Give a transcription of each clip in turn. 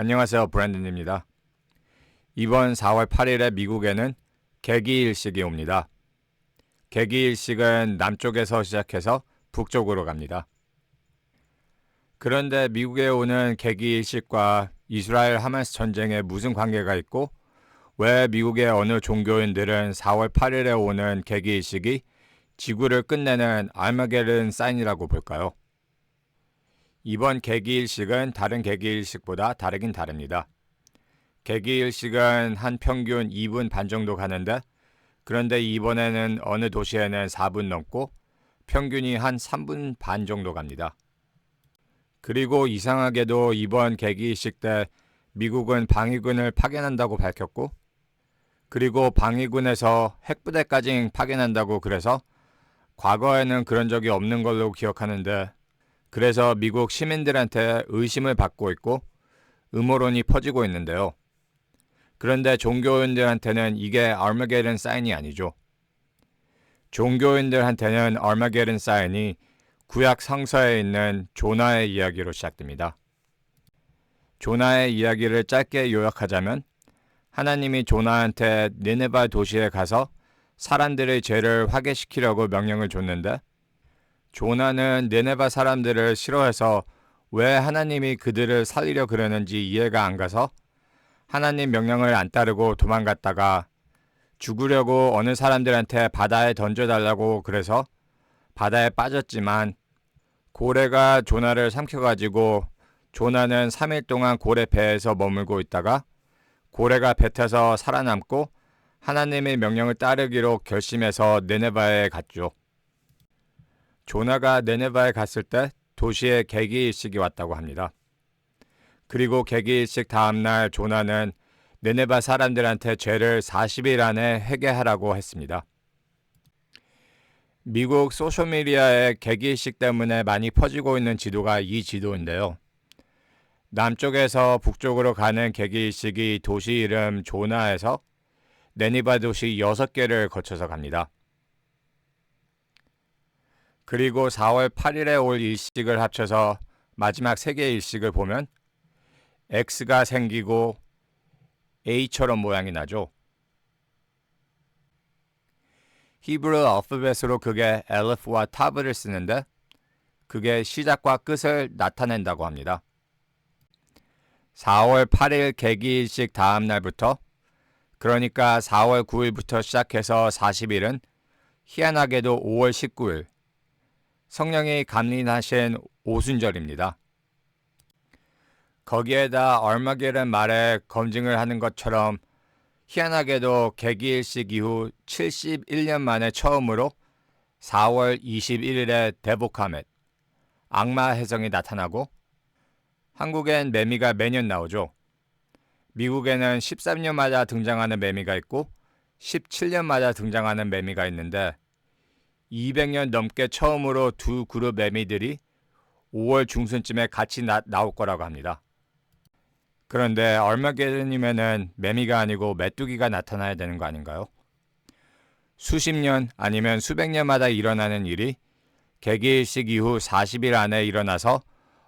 안녕하세요. 브랜든입니다. 이번 4월 8일에 미국에는 개기일식이 옵니다. 개기일식은 남쪽에서 시작해서 북쪽으로 갑니다. 그런데 미국에 오는 개기일식과 이스라엘 하마스 전쟁에 무슨 관계가 있고 왜 미국의 어느 종교인들은 4월 8일에 오는 개기일식이 지구를 끝내는 알마게른 사인이라고 볼까요? 이번 개기일식은 다른 개기일식보다 다르긴 다릅니다. 개기일식은 한 평균 2분 반 정도 가는데 그런데 이번에는 어느 도시에는 4분 넘고 평균이 한 3분 반 정도 갑니다. 그리고 이상하게도 이번 개기일식 때 미국은 방위군을 파견한다고 밝혔고 그리고 방위군에서 핵부대까지 파견한다고 그래서 과거에는 그런 적이 없는 걸로 기억하는데 그래서 미국 시민들한테 의심을 받고 있고 음모론이 퍼지고 있는데요. 그런데 종교인들한테는 이게 알마게든 사인이 아니죠. 종교인들한테는 알마게든 사인이 구약 성서에 있는 조나의 이야기로 시작됩니다. 조나의 이야기를 짧게 요약하자면 하나님이 조나한테 니네바 도시에 가서 사람들의 죄를 화개시키려고 명령을 줬는데 조나는 니네바 사람들을 싫어해서 왜 하나님이 그들을 살리려 그러는지 이해가 안 가서 하나님 명령을 안 따르고 도망갔다가 죽으려고 어느 사람들한테 바다에 던져달라고 그래서 바다에 빠졌지만 고래가 조나를 삼켜가지고 조나는 3일 동안 고래 배에서 머물고 있다가 고래가 뱉어서 살아남고 하나님의 명령을 따르기로 결심해서 네네바에 갔죠. 조나가 네네바에 갔을 때 도시에 개기일식이 왔다고 합니다. 그리고 개기일식 다음날 조나는 네네바 사람들한테 죄를 40일 안에 회개하라고 했습니다. 미국 소셜미디어에 개기일식 때문에 많이 퍼지고 있는 지도가 이 지도인데요. 남쪽에서 북쪽으로 가는 개기일식이 도시 이름 조나에서 네니바 도시 6개를 거쳐서 갑니다. 그리고 4월 8일에 올 일식을 합쳐서 마지막 3개의 일식을 보면 X가 생기고 A처럼 모양이 나죠. 히브리 알파벳으로 그게 엘프와 타브를 쓰는데 그게 시작과 끝을 나타낸다고 합니다. 4월 8일 개기일식 다음 날부터 그러니까 4월 9일부터 시작해서 40일은 희한하게도 5월 19일 성령이 감린하신 오순절입니다. 거기에다 얼마게는 말에 검증을 하는 것처럼 희한하게도 개기일식 이후 71년 만에 처음으로 4월 21일에 데보카멧 악마 해성이 나타나고 한국엔 매미가 매년 나오죠. 미국에는 13년마다 등장하는 매미가 있고 17년마다 등장하는 매미가 있는데 200년 넘게 처음으로 두 그룹 매미들이 5월 중순쯤에 같이 나, 나올 거라고 합니다. 그런데 얼마게든이면은 매미가 아니고 메뚜기가 나타나야 되는 거 아닌가요? 수십 년 아니면 수백 년마다 일어나는 일이 개기일식 이후 40일 안에 일어나서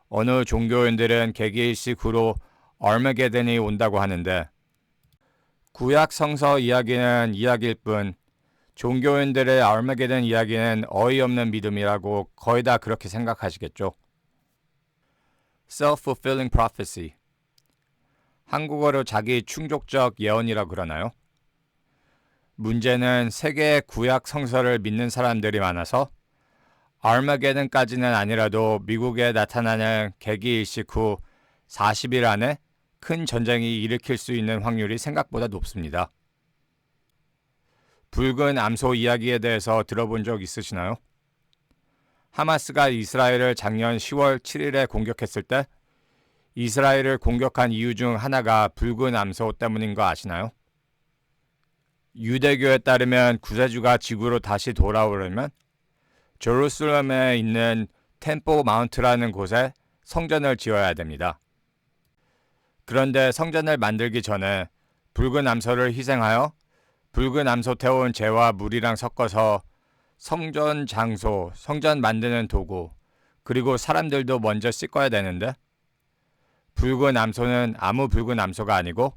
어느 종교인들은 개기일식 후로 얼마게든이 온다고 하는데 구약 성서 이야기는 이야기일 뿐 종교인들의 얼마게든 이야기는 어이없는 믿음이라고 거의 다 그렇게 생각하시겠죠. Self-fulfilling prophecy 한국어로 자기 충족적 예언이라 그러나요? 문제는 세계의 구약 성서를 믿는 사람들이 많아서 알마게든까지는 아니라도 미국에 나타나는 개기 일식 후 40일 안에 큰 전쟁이 일으킬 수 있는 확률이 생각보다 높습니다. 붉은 암소 이야기에 대해서 들어본 적 있으시나요? 하마스가 이스라엘을 작년 10월 7일에 공격했을 때 이스라엘을 공격한 이유 중 하나가 붉은 암소 때문인 거 아시나요? 유대교에 따르면 구세주가 지구로 다시 돌아오려면 제루살렘에 있는 템포 마운트라는 곳에 성전을 지어야 됩니다. 그런데 성전을 만들기 전에 붉은 암소를 희생하여 붉은 암소 태운 재와 물이랑 섞어서 성전 장소, 성전 만드는 도구, 그리고 사람들도 먼저 씻어야 되는데 붉은 암소는 아무 붉은 암소가 아니고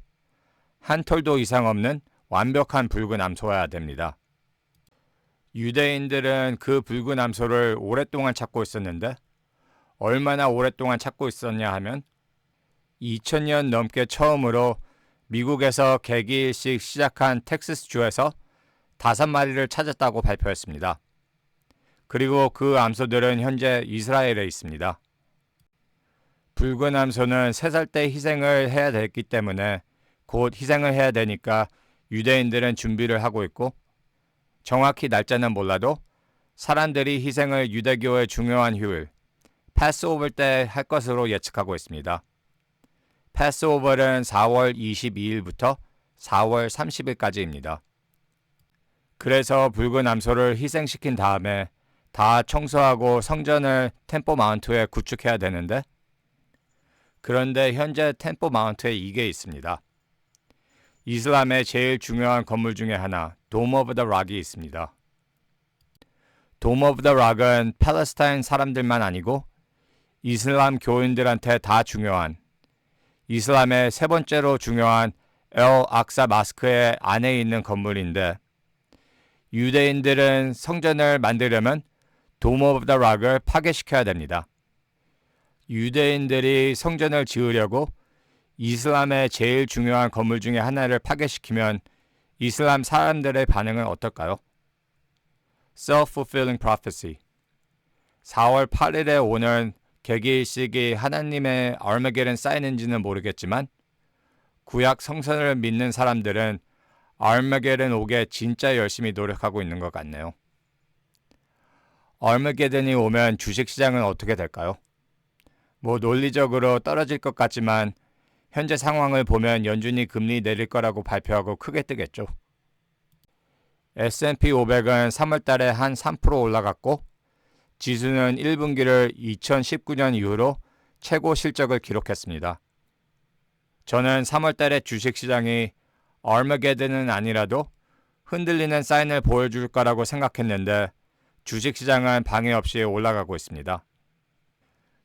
한 털도 이상 없는 완벽한 붉은 암소여야 됩니다. 유대인들은 그 붉은 암소를 오랫동안 찾고 있었는데 얼마나 오랫동안 찾고 있었냐 하면 2000년 넘게 처음으로 미국에서 개기일식 시작한 텍사스주에서 다섯 마리를 찾았다고 발표했습니다. 그리고 그 암소들은 현재 이스라엘에 있습니다. 붉은 암소는 3살 때 희생을 해야 됐기 때문에 곧 희생을 해야 되니까 유대인들은 준비를 하고 있고 정확히 날짜는 몰라도 사람들이 희생을 유대교의 중요한 휴일 패스오버 때할 것으로 예측하고 있습니다. 패스오버는 4월 22일부터 4월 30일까지입니다. 그래서 붉은 암소를 희생시킨 다음에 다 청소하고 성전을 템포 마운트에 구축해야 되는데 그런데 현재 템포 마운트에 이게 있습니다. 이슬람의 제일 중요한 건물 중에 하나, 돔 오브 더 락이 있습니다. 돔 오브 더 락은 팔레스타인 사람들만 아니고 이슬람 교인들한테 다 중요한 이슬람의 세 번째로 중요한 엘 악사 마스크의 안에 있는 건물인데 유대인들은 성전을 만들려면 돔 오브 더 락을 파괴시켜야 됩니다. 유대인들이 성전을 지으려고 이슬람의 제일 중요한 건물 중에 하나를 파괴시키면 이슬람 사람들의 반응은 어떨까요? Self-fulfilling prophecy. 4월 8일에 오는 개기일식이 하나님의 얼마겔은 쌓이는지는 모르겠지만 구약 성선을 믿는 사람들은 얼마겔은 오게 진짜 열심히 노력하고 있는 것 같네요. 얼마게든이 오면 주식시장은 어떻게 될까요? 뭐 논리적으로 떨어질 것 같지만 현재 상황을 보면 연준이 금리 내릴 거라고 발표하고 크게 뜨겠죠. S&P 500은 3월 달에 한 3% 올라갔고 지수는 1분기를 2019년 이후로 최고 실적을 기록했습니다. 저는 3월 달에 주식 시장이 얼마게든은 아니라도 흔들리는 사인을 보여줄 거라고 생각했는데 주식 시장은 방해 없이 올라가고 있습니다.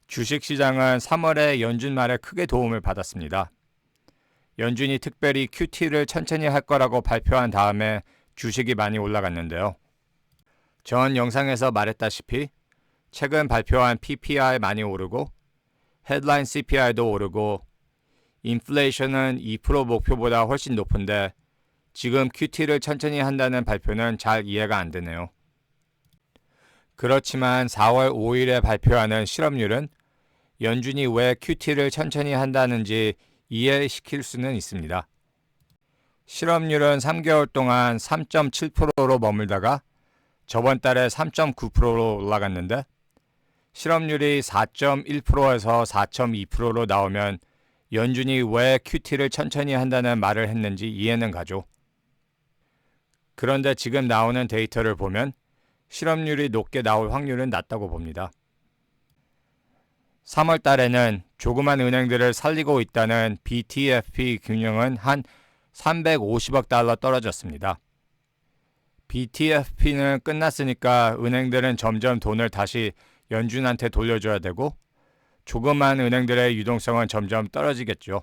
주식 시장은 3월에 연준 말에 크게 도움을 받았습니다. 연준이 특별히 QT를 천천히 할 거라고 발표한 다음에 주식이 많이 올라갔는데요. 전 영상에서 말했다시피 최근 발표한 PPI 많이 오르고 헤드라인 CPI도 오르고 인플레이션은 2% 목표보다 훨씬 높은데 지금 QT를 천천히 한다는 발표는 잘 이해가 안 되네요. 그렇지만 4월 5일에 발표하는 실업률은 연준이 왜 QT를 천천히 한다는지 이해시킬 수는 있습니다. 실업률은 3개월 동안 3.7%로 머물다가 저번 달에 3.9%로 올라갔는데 실업률이 4.1%에서 4.2%로 나오면 연준이 왜 QT를 천천히 한다는 말을 했는지 이해는 가죠. 그런데 지금 나오는 데이터를 보면 실업률이 높게 나올 확률은 낮다고 봅니다. 3월 달에는 조그만 은행들을 살리고 있다는 BTFP 균형은 한 350억 달러 떨어졌습니다. BTFP는 끝났으니까 은행들은 점점 돈을 다시 연준한테 돌려줘야 되고 조그만 은행들의 유동성은 점점 떨어지겠죠.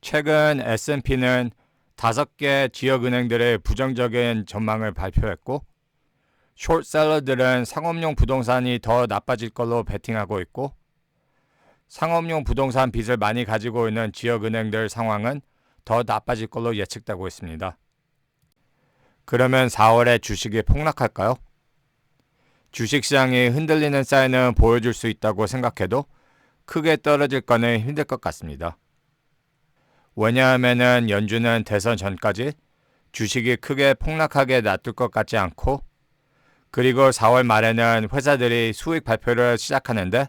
최근 S&P는 다섯 개 지역 은행들의 부정적인 전망을 발표했고 숏셀러들은 상업용 부동산이 더 나빠질 걸로 베팅하고 있고 상업용 부동산 빚을 많이 가지고 있는 지역 은행들 상황은 더 나빠질 걸로 예측되고 있습니다. 그러면 4월에 주식이 폭락할까요? 주식시장이 흔들리는 사인은 보여줄 수 있다고 생각해도 크게 떨어질 거는 힘들 것 같습니다. 왜냐하면 연준은 대선 전까지 주식이 크게 폭락하게 놔둘 것 같지 않고 그리고 4월 말에는 회사들이 수익 발표를 시작하는데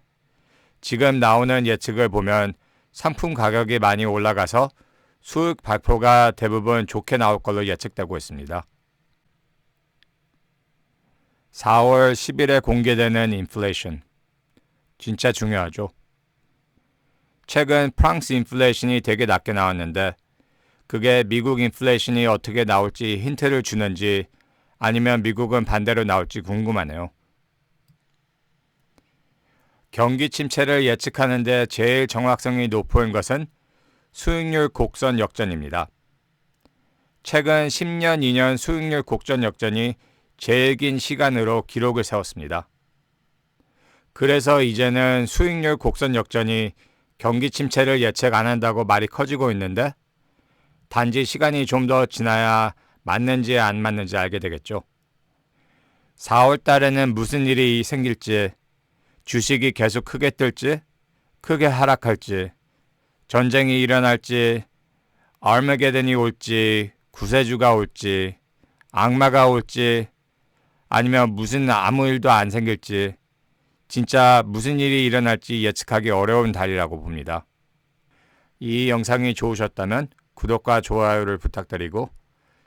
지금 나오는 예측을 보면 상품 가격이 많이 올라가서 수익 발표가 대부분 좋게 나올 걸로 예측되고 있습니다. 4월 10일에 공개되는 인플레이션. 진짜 중요하죠. 최근 프랑스 인플레이션이 되게 낮게 나왔는데 그게 미국 인플레이션이 어떻게 나올지 힌트를 주는지 아니면 미국은 반대로 나올지 궁금하네요. 경기 침체를 예측하는데 제일 정확성이 높은 것은 수익률 곡선 역전입니다. 최근 10년, 2년 수익률 곡전 역전이 제일 긴 시간으로 기록을 세웠습니다. 그래서 이제는 수익률 곡선 역전이 경기 침체를 예측 안 한다고 말이 커지고 있는데 단지 시간이 좀 더 지나야 맞는지 안 맞는지 알게 되겠죠. 4월 달에는 무슨 일이 생길지, 주식이 계속 크게 뜰지, 크게 하락할지, 전쟁이 일어날지, 얼메게든이 올지, 구세주가 올지, 악마가 올지, 아니면 무슨 아무 일도 안 생길지, 진짜 무슨 일이 일어날지 예측하기 어려운 달이라고 봅니다. 이 영상이 좋으셨다면 구독과 좋아요를 부탁드리고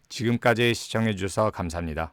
지금까지 시청해 주셔서 감사합니다.